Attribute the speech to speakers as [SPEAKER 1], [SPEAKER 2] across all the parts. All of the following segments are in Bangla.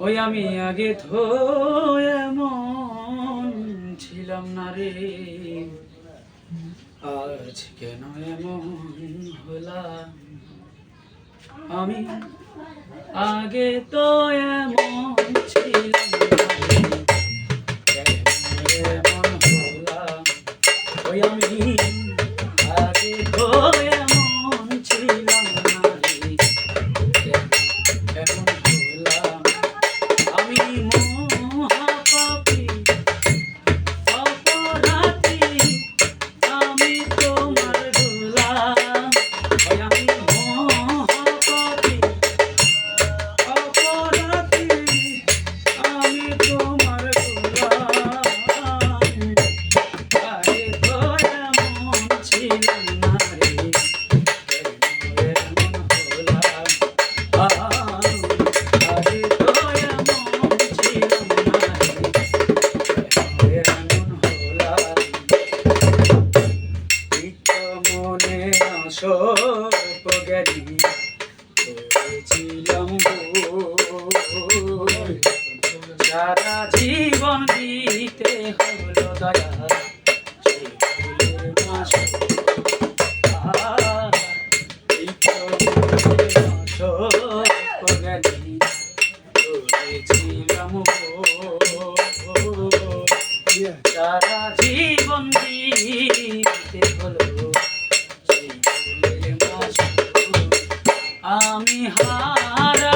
[SPEAKER 1] ওই আমি আগে তো এমন ছিলাম না রে। আজ কেন এমন হলাম? আমি আগে তো এমন ছিলাম সারা জীবন দিতে হলো। আমি হারা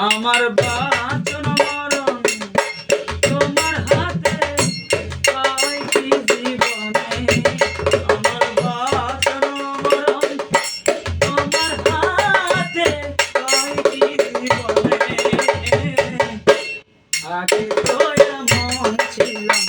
[SPEAKER 1] আমার বাচন মরণ তোমার হাতে পাই তোমার কি জীবনে? আগে তো এমন ছিলাম